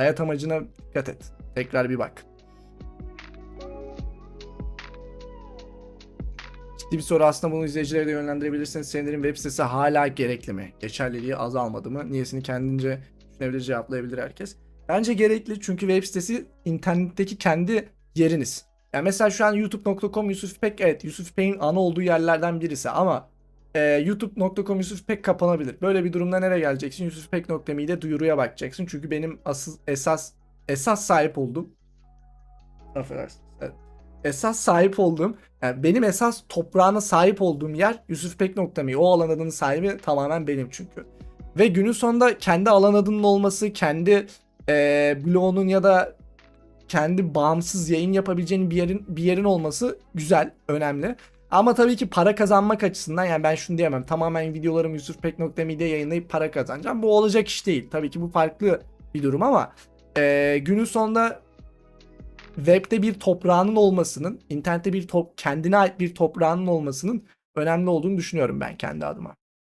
Hayat amacına dikkat et. Tekrar bir bak. Ciddi bir soru aslında bunu izleyicilere de yönlendirebilirsiniz. Sevinirim web sitesi hala gerekli mi? Geçerliliği azalmadı mı? Niyesini kendince düşünebilir cevaplayabilir herkes. Bence gerekli çünkü web sitesi internetteki kendi yeriniz. Yani mesela şu an youtube.com Yusuf İpek evet Yusuf İpek'in ana olduğu yerlerden birisi ama e, youtube.com Yusuf İpek kapanabilir. Böyle bir durumda nereye geleceksin? yusufipek.me'de duyuruya bakacaksın. Çünkü benim asıl esas esas sahip olduğum affedersiniz. Esas sahip olduğum yani benim esas toprağına sahip olduğum yer yusufipek.me. O alan adının sahibi tamamen benim çünkü. Ve günün sonunda kendi alan adının olması, kendi e, bloğunun ya da kendi bağımsız yayın yapabileceğin bir yerin bir yerin olması güzel, önemli. Ama tabii ki para kazanmak açısından yani ben şunu diyemem. Tamamen videolarımı yusufpek.me'de yayınlayıp para kazanacağım. Bu olacak iş değil. Tabii ki bu farklı bir durum ama e, günün sonunda webde bir toprağının olmasının, internette bir top, kendine ait bir toprağının olmasının önemli olduğunu düşünüyorum ben kendi adıma.